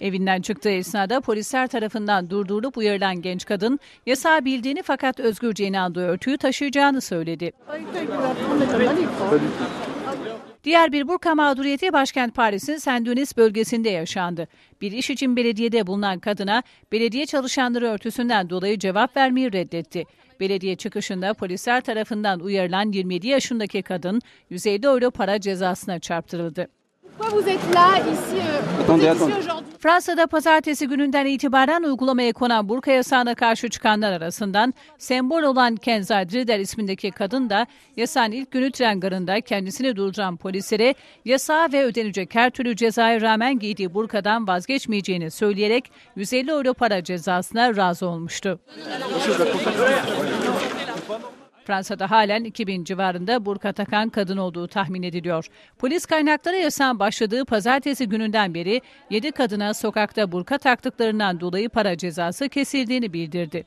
Evinden çıktığı esnada polisler tarafından durdurulup uyarılan genç kadın yasağı bildiğini fakat özgürce inandığı örtüyü taşıyacağını söyledi. Diğer bir burka mağduriyeti başkent Paris'in Saint-Denis bölgesinde yaşandı. Bir iş için belediyede bulunan kadına belediye çalışanları örtüsünden dolayı cevap vermeyi reddetti. Belediye çıkışında polisler tarafından uyarılan 27 yaşındaki kadın 150 euro para cezasına çarptırıldı. Pourquoi vous êtes là ici euh, Attendez, attendez. Fransa'da pazartesi gününden itibaren uygulamaya konan burka yasağına karşı çıkanlar arasından sembol olan Kenza Drider ismindeki kadın da yasağın ilk günü tren garında kendisini durduran polislere yasağa ve ödenecek her türlü cezaya rağmen giydiği burkadan vazgeçmeyeceğini söyleyerek 150 euro para cezasına razı olmuştu. Fransa'da halen 2000 civarında burka takan kadın olduğu tahmin ediliyor. Polis kaynakları yasağın başladığı pazartesi gününden beri 7 kadına sokakta burka taktıklarından dolayı para cezası kesildiğini bildirdi.